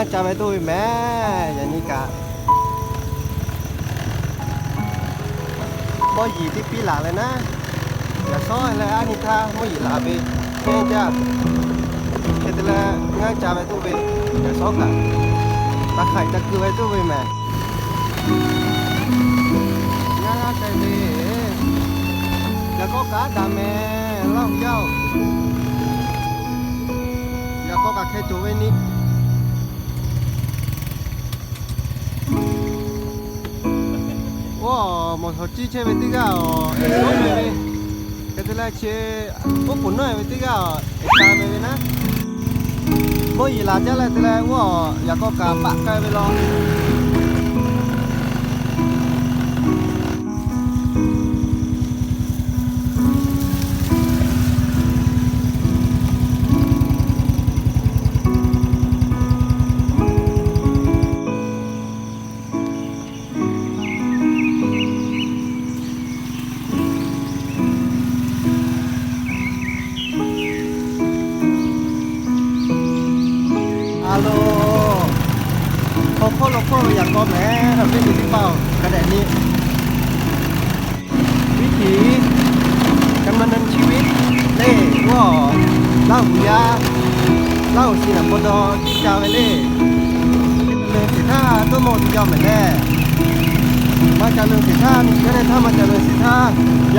นะจะไปตู้ยแม่อย่างนี้กะบ่หยีที่ปีหลาเลยนะอย่าซ้อยเลยอานิธทาไม่หยีหลาไปแค่จะาแค่แต่ละงานจะไปตู้ยไปอย่าซ้อกะตาไข่จะคือไปตู้ยไปแม่งานใจดีแล้วก็กาดาแม่เล่าเย้า có cà khê chú với nít ว้ามันหัวจีเช่ไปติก้าเออไปก็ตัวเช่พวกผมน้อยไปติก้าเออตามไปนะพวกยีลาเจ้าเลยตัวเล่ว้าอยากก็กลับปะกันไปลอง ท่าตัวโมดยอมเหมือนแน่มาจากเรื่องสิท่านี่ก็ได้ถ้ามาจากเรื่องสิท่าย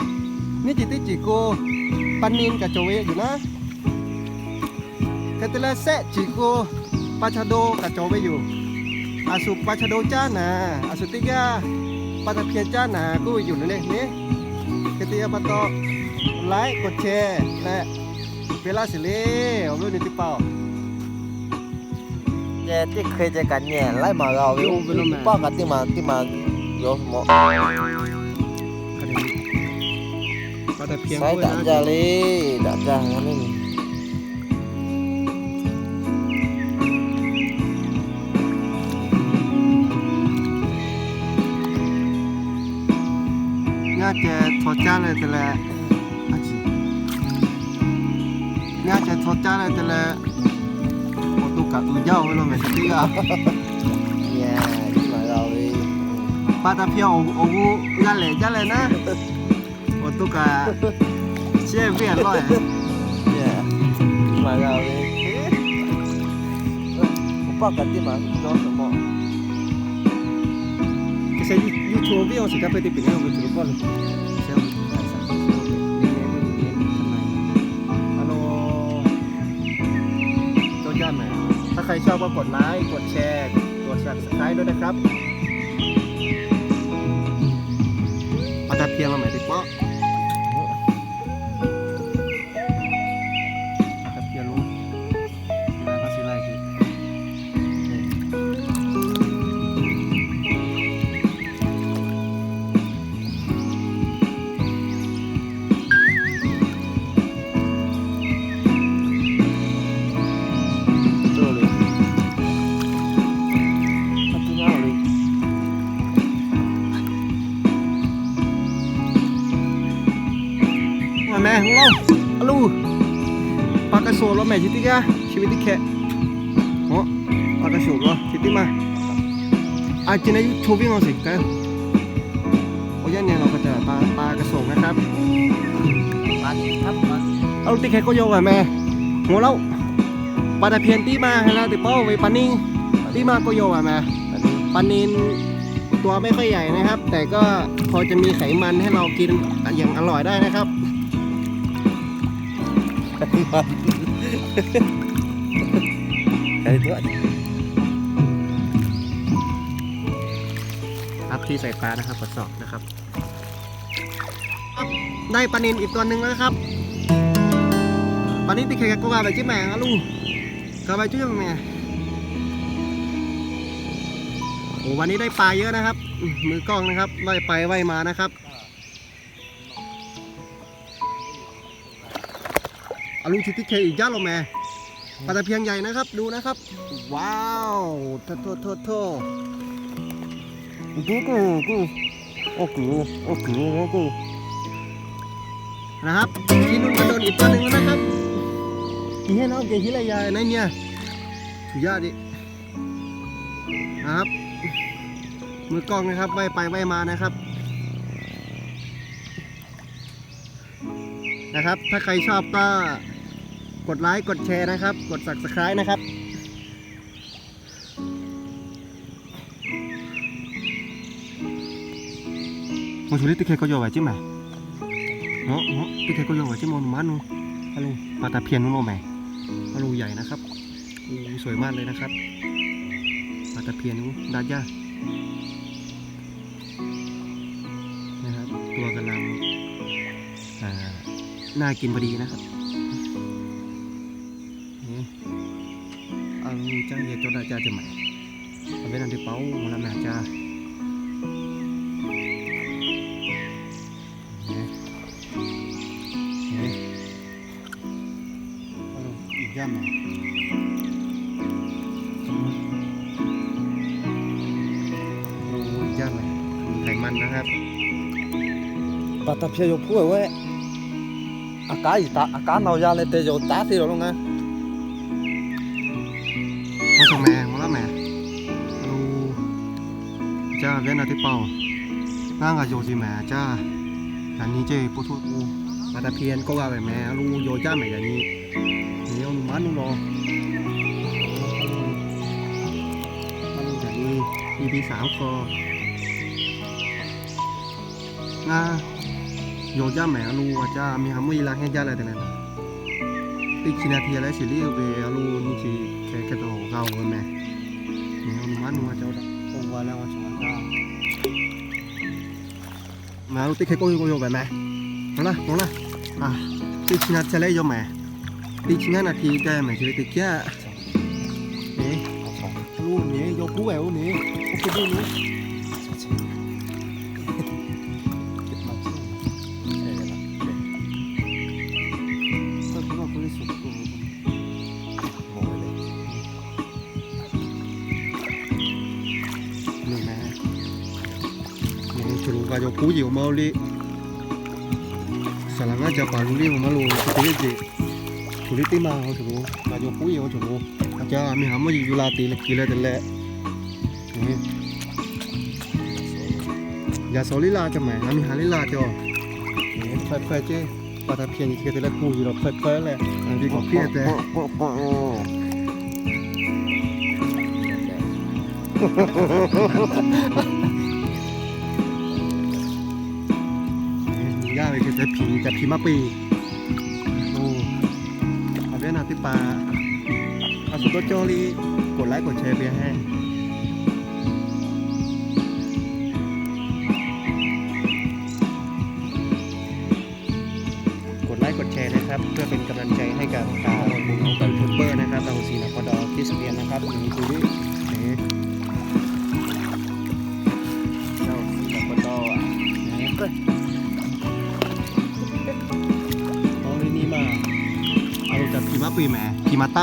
นี่จิติจิโกปันนินกับโจเวอยู่นะกตเลเซจิโกปาชาโดกับโจเวอยู่อาสุปาชาโดจ้านาอาสุติกาปาตะเพียจ้านากูอยู่นั่นเองนี่กติยาปตอไลค์กดแชร์และเวลาสิเลเอารื่นี้ที่เปล่าเจ๊ที่เคยเจอกันเนี่ยไล่มาเราไปอุ้มป้ากันที่มาตีมาโยม แต่เพียงด้วย tak นะ jali tak jangan ini ญาทอจ้าเลยแต่ละอาชีพญาติแกทอจ้าเลยแต่ละโอตุกะตุเจ้าไม่รู้ไหมสิอะ ya cuma kau ป้าตาเพียวโอ้โหญาติเลยญาติเลยนะ untuk champion loh ya. Ya. Mana ini? Apa ganti mang? Jauh semua. Kita YouTube yang sudah pergi pindah ke telepon. Siapa? ถ้าใครชอบก็กดไลค์กดแชร์ กด subscribe ด้วยนะครับ อาจจะเพียงมาใหม่ดีกว่า สดเราแม่ชิติกาชีวิติแค่โอ้ปลากระโสดเราชิติมาอาจินายุโชวิ่งเอาสิกันโอ้ยเนี่ยเราก็จะปลาปลากระโสดนะครับ Mati, apa mati? เอาติแค่ก็โยกอะแม่หัวเราปลาตะเพียนตีมาให้เราติเป้าไวปลานิงตีมาก็โยกอะแม่ปลานินตัวไม่ค่อยใหญ่นะครับ แต่ก็พอจะมีไขมันให้เรากินอย่างอร่อยได้นะครับ ไอ้ตัวครับที่ใส่ปลานะครับกระสอบนะครับ ได้ปลานินอีกตัวหนึ่งแล้วครับปลานินติดแขกกว่าไปจิ้มแมงอะลูกกาไปจิ้มแมงโอ้วันนี้ได้ปลาเยอะนะครับมมือกล้องนะครับว่ายไปว่ายมานะครับ อาลูชิติเคอีกย่าโลแม่ปลาตะเพียงใหญ่นะครับ ดูนะครับ ว้าวโทโทโทโทกูกูกูโอ้กูโอ้กูโอ้กูนะครับที่นุ่นก็โดนอีกตัวหนึ่งแล้วนะครับกี่ให้น้องเก่งที่ไรยายนั่นเนี่ยถือยาดินะครับ มือกล้องนะครับไว่ายไปไว่ายมานะครับนะครับ ถ้าใครชอบก็ กดไลค์กดแชร์นะครับ กด subscribe นะครับ mo sulit tiket ko jawa chứ mà nó nó tiket ko jawa chứ mà มันนูฮัลโหลปลาตะเพียนนู่นโมฮัลโหลใหญ่นะครับสวยมากเลยนะครับปลาตะเพียนนู้นดาจ้านะครับตัวกำลังอ่าน่ากินพอดีนะครับ แล้วแม่จ้าอีกย่ำหนึ่งดูอีกย่ำหนึ่งไขมันนะครับปาตาเพียยพูดเว้ยอากาศตาอากาศหนาวยาเลยเตยตาสิหรอลุงไง เว้นอาทิตย์เป่าร่างกับโยจิแม่จ้าอันนี้เจ้ปุถุกูมาตะเพียนก็ว่าแบบแม่ลูโยจ้าแม่อย่างนี้เดี๋ยวมันนุ่งรอมันอย่างนี้มีพี่สาวคอน้าโยจ้าแม่ลูจ้ามีหามุยลกให้จ้าอะไรแต่นั้นติดสินาเทียแล้วสิรีบไปลูนี่สิแค่กระโดดเก่าเลยแม่เดี๋ยวมันนุ่งว่าเจ้า 공부하는 거 좋아서 마우 띠 개꼬이 꼬이 오면 매 몰라 몰라 아 띠치나 찰레 요매 띠치나 나 티가 매 저리 띠끼야 네 루네 요 부에 오네 오케이 루네 有古有猫的，啥人家叫白鹭的，我们路是这个字，土里地嘛，我走路，那有古有走路，他叫俺们还没有拉地了，起来的嘞，嗯，伢手里拉着没，俺们还里拉着，嗯，快快这，把它骗你去的嘞，古有了，快快嘞，俺这个骗的。Ha ha ha ha ha ha! อีกแต่ละกูอยู่หรอกเฟยเฟยแหละอันนี้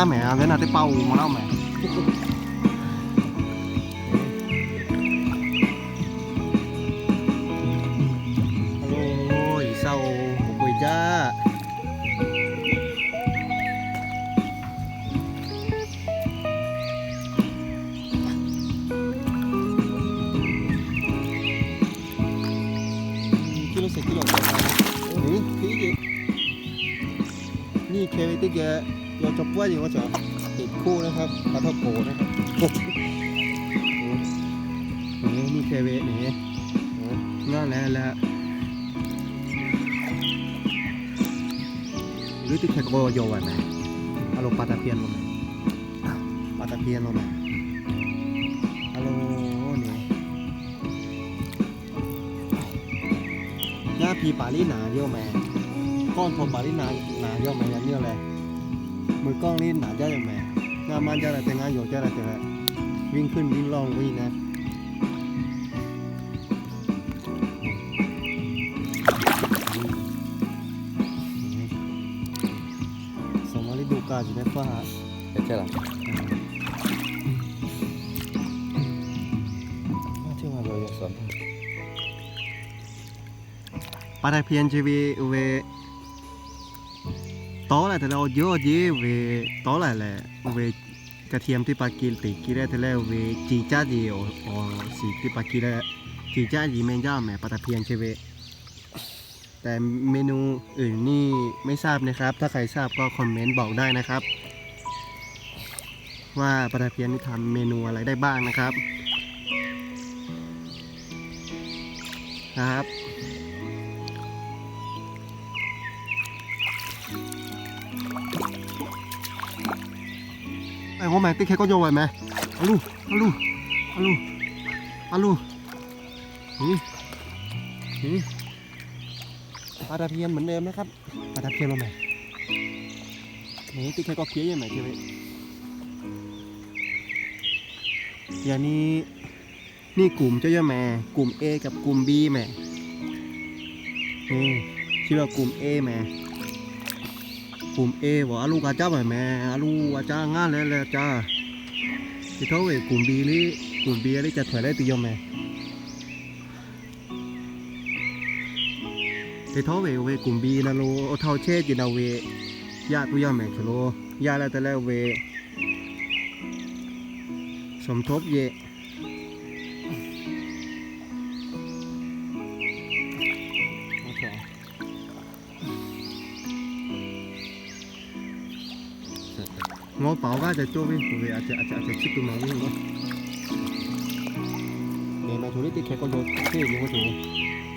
แหมผีมาต้วแห ว่าอยู่ว่าจ๋อติดคู่นะครับปลาทอโกนะครับนี่มีเคเวนี่ง่ายแล้วแล้วหรือติดแคกโบโยวันนะอารมณ์ปลาตะเพียนลงปลาตะเพียนลงนะอารมณ์นี่ย่าพีปาลีนาเดียวแม่ก้อนพอปาลีนานาเดียวแม่ยันเนี่ยอะไร สมมติดูการอยู่ในฟ้า Thế là Chứ mà rồi được sớm ปลาตะเพียนชีวีเวโต๊ะแหละแต่เราเยอะเยอะเวโต๊ะแหละแหละเว กระเทียมที่ปากินติกินได้แต่แล้วเวจีจ้าดีโอโอสีที่ปากินได้จีจ้าดีเมนย่าแม่ปลาตะเพียนชีวีแต่เมนูอื่นนี่ไม่ทราบนะครับ ถ้าใครทราบก็คอมเมนต์บอกได้นะครับ ว่าปลาตะเพียนนี่ทำเมนูอะไรได้บ้างนะครับ ครับ ไอ้หัวแม่ติ๊กแค่ก็โยนไว้แม่อาลูอาลูอาลูอาลูนี่นี่ปลาตะเพียนเหมือนเดิมนะครับปลาตะเพียนลงแม่นี่ติ๊กแค่ก็เคี้ยวยังไงเคี้ยวไว้อย่างนี้นี่กลุ่มเจ้าย่าแม่กลุ่ม A กับกลุ่ม B แม่นี่ชื่อว่ากลุ่ม A แม่ กลุ่ม A ว่าลูกอาจ้าไปแม่อาลูกอาจ้างานเลยเลยจ้าที่เขาเอกลุ่ม B นี่กลุ่ม B นี่จะถอยได้ตียมแม่ที่เขาเวเวกลุ่ม B นะโลเอาเท่าเช่จินาเวยาตุยามแม่ชโลยาแล้วแต่แล้วเวสมทบเย 我爆家就做咩？佢阿只阿只阿只切到某啲咯。เดี๋ยวมาถูนี่ติดแค่ก็โดดเท่ยังไม่ถู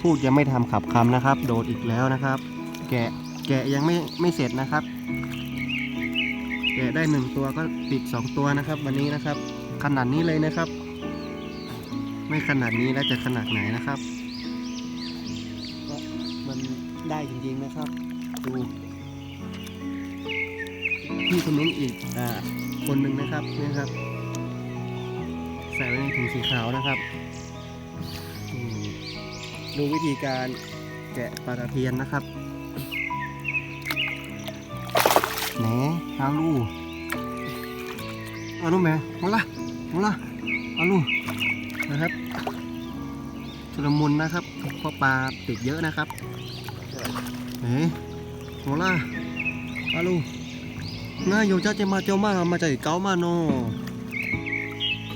พูดยังไม่ทำขับคำนะครับ โดดอีกแล้วนะครับ แกะแกะยังไม่ไม่เสร็จนะครับ แกะได้หนึ่งตัวก็ติดสองตัวนะครับ วันนี้นะครับ ขนาดนี้เลยนะครับ ไม่ขนาดนี้แล้วจะขนาดไหนนะครับก็มันได้จริงๆนะครับ ดู พี่คนนู้นอีกอ่าคนหนึ่งนะครับนี่ครับ ใส่ไว้ในถุงสีขาวนะครับอืมดูวิธีการแกะปลาตะเพียนนะครับแหนเอาลูเอาลูกแม่มาละมาละเอาลูนะครับชุลมุนนะครับเพราะปลาติดเยอะนะครับเฮ้มาละเอาลู น่าอยู่จ้าจะมาเจ้ามามาจากเก้ามาโน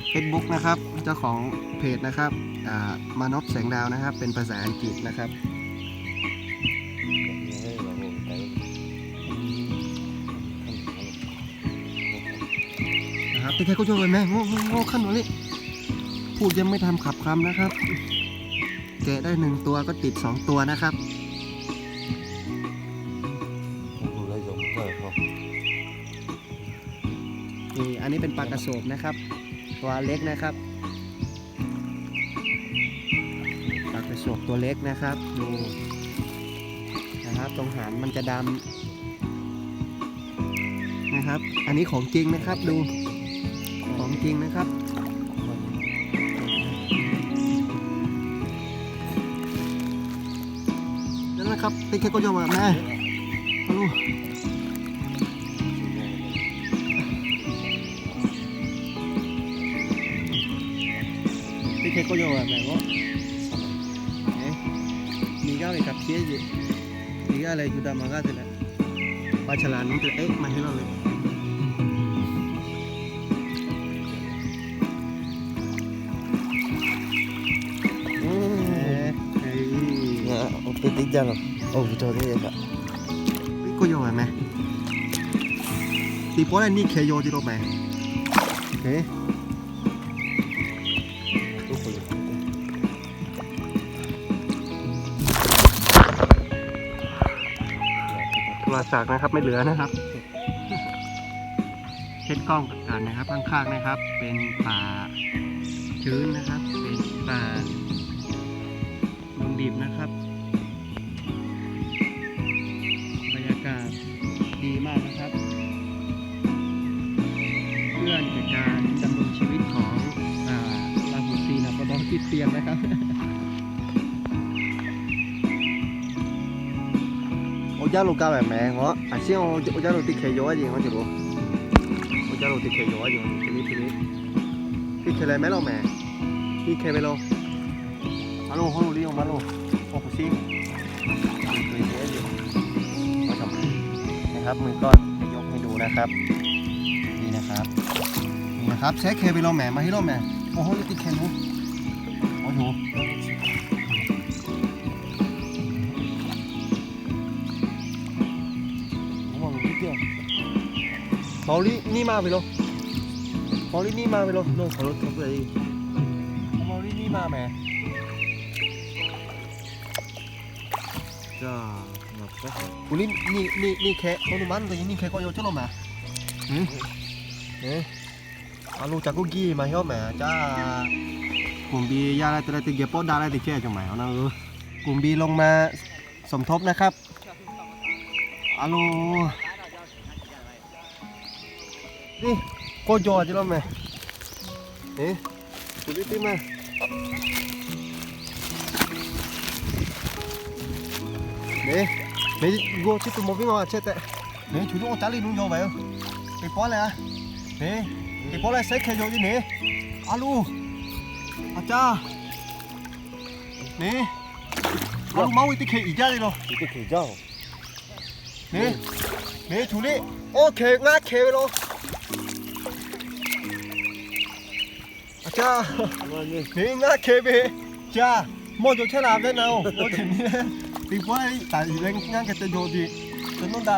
เฟซบุ๊กนะครับ เจ้าของเพจนะครับมานพแสงดาวนะครับ เป็นภาษาอังกฤษนะครับนะครับที่ใครก็ช่วยไหมโง่โง่โง่ขั้นหน่อยพูดยังไม่ทำขับคำนะครับ แกะได้หนึ่งตัวก็ติดสองตัวนะครับ นี้เป็นปลากระโสบนะครับ ตัวเล็กนะครับปลากระโสบตัวเล็กนะครับดูนะครับตรงหางมันจะดำนะครับ อันนี้ของจริงนะครับดูของจริงนะครับนั่นนะครับติ๊กแค่ก็ยอมแเ結構量はないのมีก้าวไปกับเชี่ยเยมีก้าอะไรอยู่ดามมาก้าเสร็จและปลาฉลามมันจะเอ๊ะมาให้เราเลยโอ้ติดติดจังโอ้โทษที่เด็กัะกูโยนไหมตีโป้ได้นี่เคโยจิโร่ไหมเฮ้ โทรศัพท์นะครับ ไม่เหลือนะครับ เช็ดกล้องกันนะครับ ข้างๆนะครับ เป็นป่าชื้นนะครับ 我家路加埋名我，啊先我我家路啲骑咗一样我条路，我家路啲骑咗一样，呢啲呢啲骑嚟咩路名？呢骑咩路？马路好路呢用马路，我唔知，对住一样，我ทำนะครับมือก็จะยกให้ดูนะครับนี่นะครับนี่นะครับใช้เคไปโลแหมมาให้โลแหมโอ้โหนี่ติดเคนูโอ้โห માઉલી ની માં પેલો માઉલી ની માં પેલો નો ખરો ખબર એ માઉલી ની માં મે જા ઉલી ની ની ની ખે કોનું માન તો ની ખે કો યો ચલો મે હમ હે આલુ ચાકુ ગી માં હ્યો મે ચા કુંબી યા તરે તે ગેપો ડાળે તે છે જમાય ઓના કુંબી ลงมาสมทบนะครับอาลู ยร์ปอดาอะไรติแค่จังไหมเอานะเออกลุ่มบีลงมาสมทบนะครับ Alo. Đi, cô trò chứ đâu mày. Nè, chú biết tim mà. Nè, nè, go chứ tụi một cái ngò chết tệ. Nè, chú nó trả lời luôn vô vậy không? Cái bó này à? Nè, cái bó này sẽ khe vô chứ nè. Alo. À cha. Nè. Alo mau đi khe ý ra đi rồi. Đi khe ra. นี่นี่ถูนี่โอเคงาเคไปโลอาจารย์นี่งาเคไปจ้าโมโจเชลาได้นะโอ้ถึงนี่ปีกว่าแต่เรื่องงานก็จะโยดีจนต้องได้แห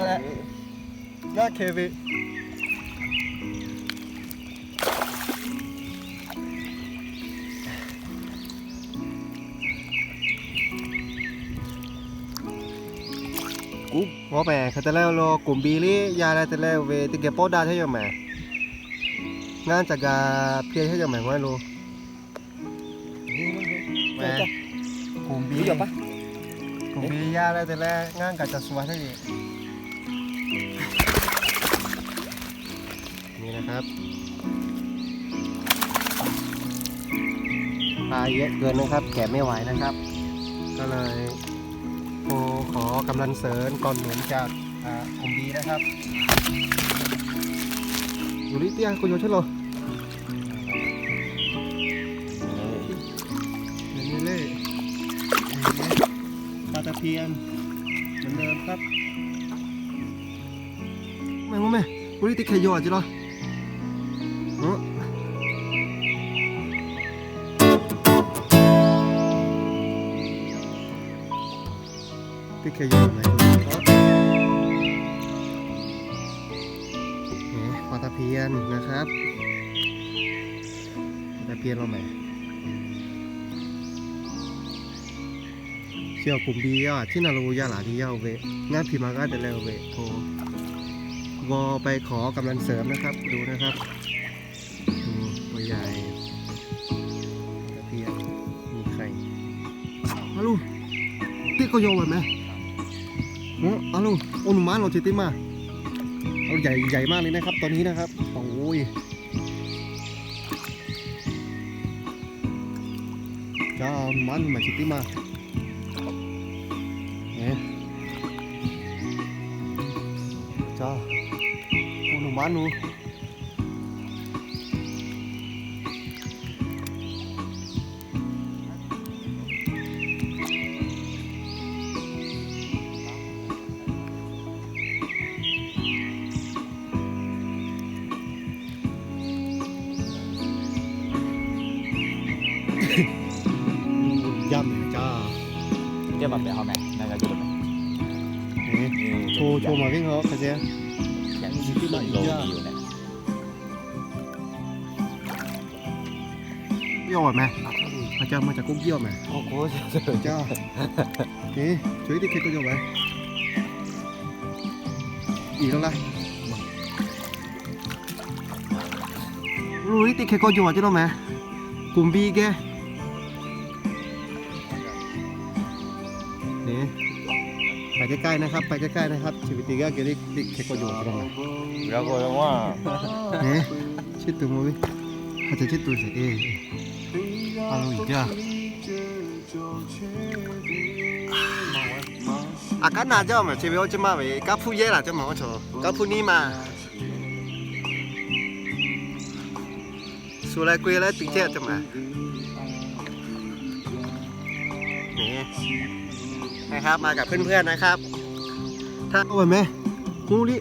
ละงาเคไปกูว่าแม่เขาจะเล่าโลกลุ่มบีลี่ยาอะไรจะเล่าเวติเกปโปดาใช่ไหมงา นจากกาเพียใช่ไหมว่าโลแม่กลุ่มบี Ví dụ bác กลุ่มบียาอะไรจะเล่งานกับจะสวยใช่ไหมนี่นะครับปลาเยอะเกินนะครับ แกะไม่ไหวนะครับ ก็เลยโทรขอกำลังเสริญก่อนหนุนจากอ่ากลุ่มบีนะครับอยู่ลิเตียคุณโยชิโร่เเทียมเหมือนเดิมครับแม่งว่าแม่บริติขยอดจิโร่เนาะที่เคยอด เชี่ยวกลุ่มดีอะที่นารูยาหลาที่เย้าเวงานพิมากาแต่แล้วเวโทรวอไปขอกำลังเสริมนะครับ ดูนะครับตัวใหญ่ปลาตะเพียนมีไข่ฮัลโหลที่เขาโยนไว้ไหมโอ้เอาลูกโอ้หนุ่มม้านเราจิตติมาเอาใหญ่ใหญ่มากเลยนะครับ ตอนนี้นะครับโอ้ยจ้ามม้านมาจิติมา จ้าโเยี่ยวไหมอาจารย์มาจากกุ๊กเยี่ยวไหม Ô cố เจ้านี่ช่วยที่เคก็อยู่ไหมอีกแล้วล่ะรู้นี่ติดแค่ก็อยู่อะจ้ไหมกลุ่มบีแกนี่ไปใกล้ๆนะครับ ไปใกล้ๆนะครับชีวิตติกาเกลิติดแค่ก็อยู่จ้ะไหม Berapa lama? เนี่ยชิดตัวมืออาจจะชิดตัวเสียเอง เอาลงอีกจ้ะอาการน่าจะมาเชื่อว่าจะมาเว้ยกับผู้เย่ล่ะจะมาว่าชอกับผู้นี้มาสุดเลยกุยแล้วติงเจ้าจะมานี่นะครับมากับเพื่อนๆนะครับ ถ้าโอ้ยแม่อูริ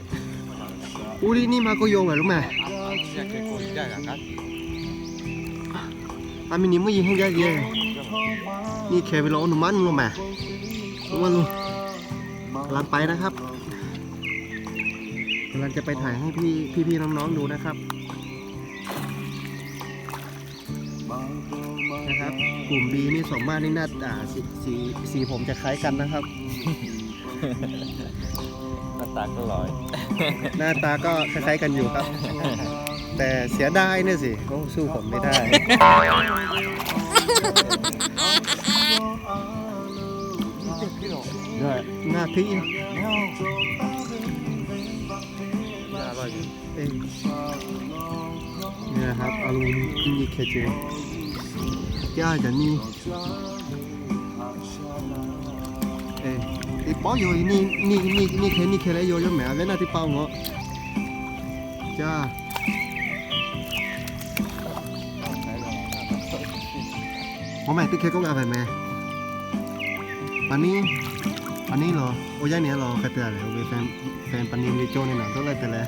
อูรินี่มาก็โยงเหรอรู้ไหมอามินิมุยิงให้ยากเย่นี่เคไปรอหนุ่มมันลงมาลงมาลุงกำลังไปนะครับกำลังจะไปถ่ายให้พี่พี่พี่น้องๆดูนะครับนะครับ กลุ่ม B นี่สมมาตรนี่หน้าอ่าสีสีสีผมจะคล้ายกันนะครับ Nó tạt có lỗi. หน้าตาก็คล้ายๆกันอยู่ครับ แต่เสียดายเนี่ยสิเขาสู้ผมไม่ได้ Rồi. หน้าที่ Ra rồi. เองเนี่ยนะครับอารมณ์นี่เคเจย่าจะนี่เอ้ยอีป้ออยู่นี่นี่นี่นี่เคนี่เคเลยโยโย่แม่เว้นอาที่เป้าเงาะจ้า พ่อแม่ติ๊กเคก็งาไปแม่ปันนี้ปันนี้เหรอโอ้ยายเนี่ยเหรอใครเตือนเลยโอ้ยแฟนแฟนปันนี้ลิโจนี่นะต้องเลยแต่แล้ว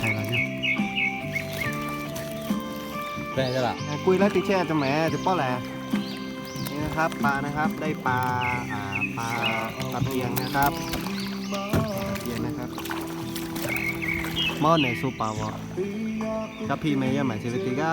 ไทยแล้วเนี่ย Đây ra là. คุยแล้วติแช่จะแหมจะป้อแหละนี่นะครับปลานะครับได้ปลาอ่าปลาตะเพียงนะครับตะเพียงนะครับหม้อในซูปลาวะกับพี่เมย์หมายชีวิตติกา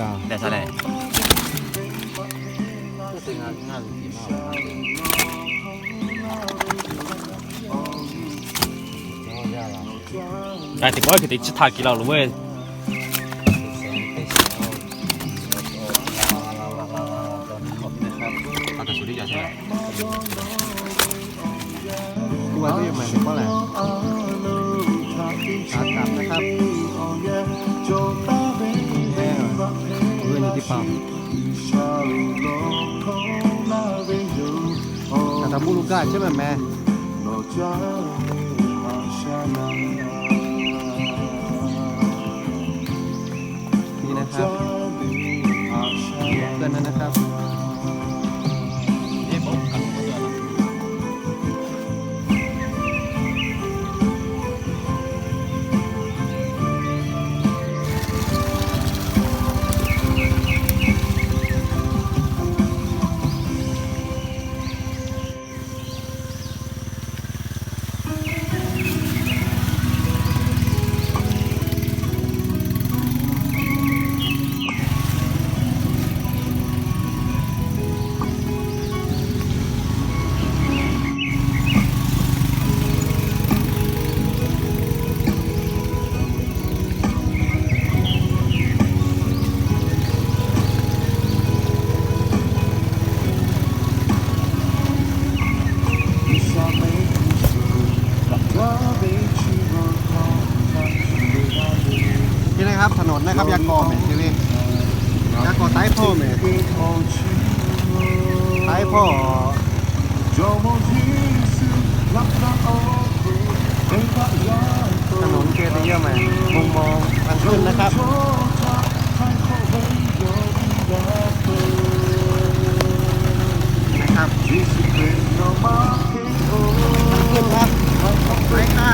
ยาวแต่สไลด์ไอ้ที่ว่าคือติดชิทากิเราหรือเว้ยปากดจะกว่าที่ใหม่เป็นเพราะอะไรานกับ เพื่อนอยู่ที่ปั๊มแต่ทำบุลูก้าใช่ไหมแม่ นี่นะครับเพื่อนนั้นนะครับ คับยากอแม่ทีนี้ยากอต้พ่อแม่ต้พ่อถนนเกตเยอะไหมมุงมองมันขึ้นนะครับนะครับขึ้นครับไปค่ะ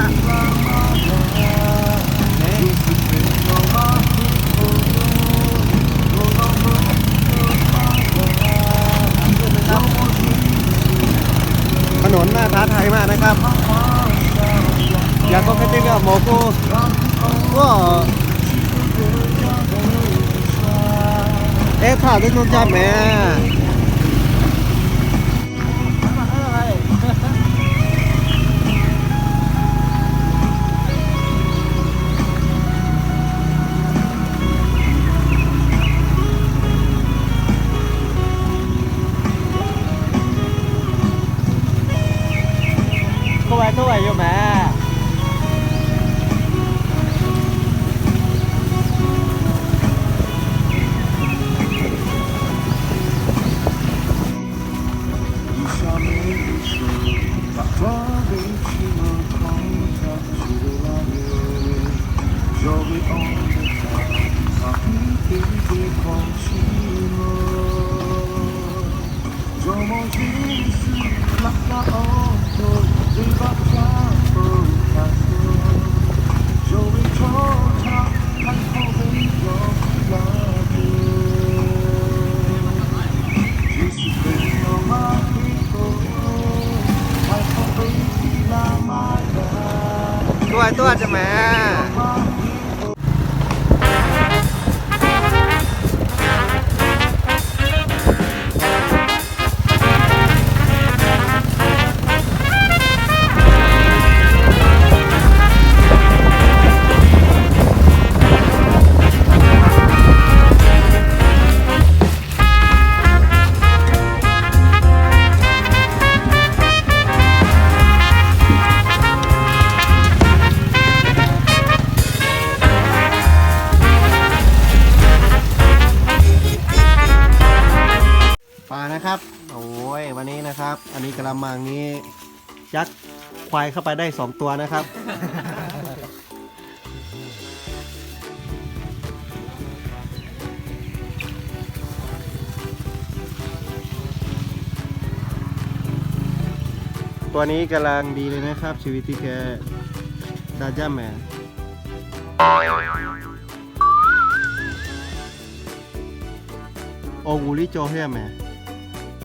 มากนะครับ อยากก็แค่ติดกับโมกูก็เอ๊ะถ่ายได้นุ่นจ้าแม่ 你像微雨，把花蕊浸透，将春拉远。周围红的艳，把心底的欢喜满。多么清晰，那感动。 ตัวยตัวจะแม่ ควายเข้าไปได้สองตัวนะครับ ตัวนี้กำลังดีเลยนะครับ ชีวิตที่แกดาจ้าแมนโอวูริโจเฮียแมน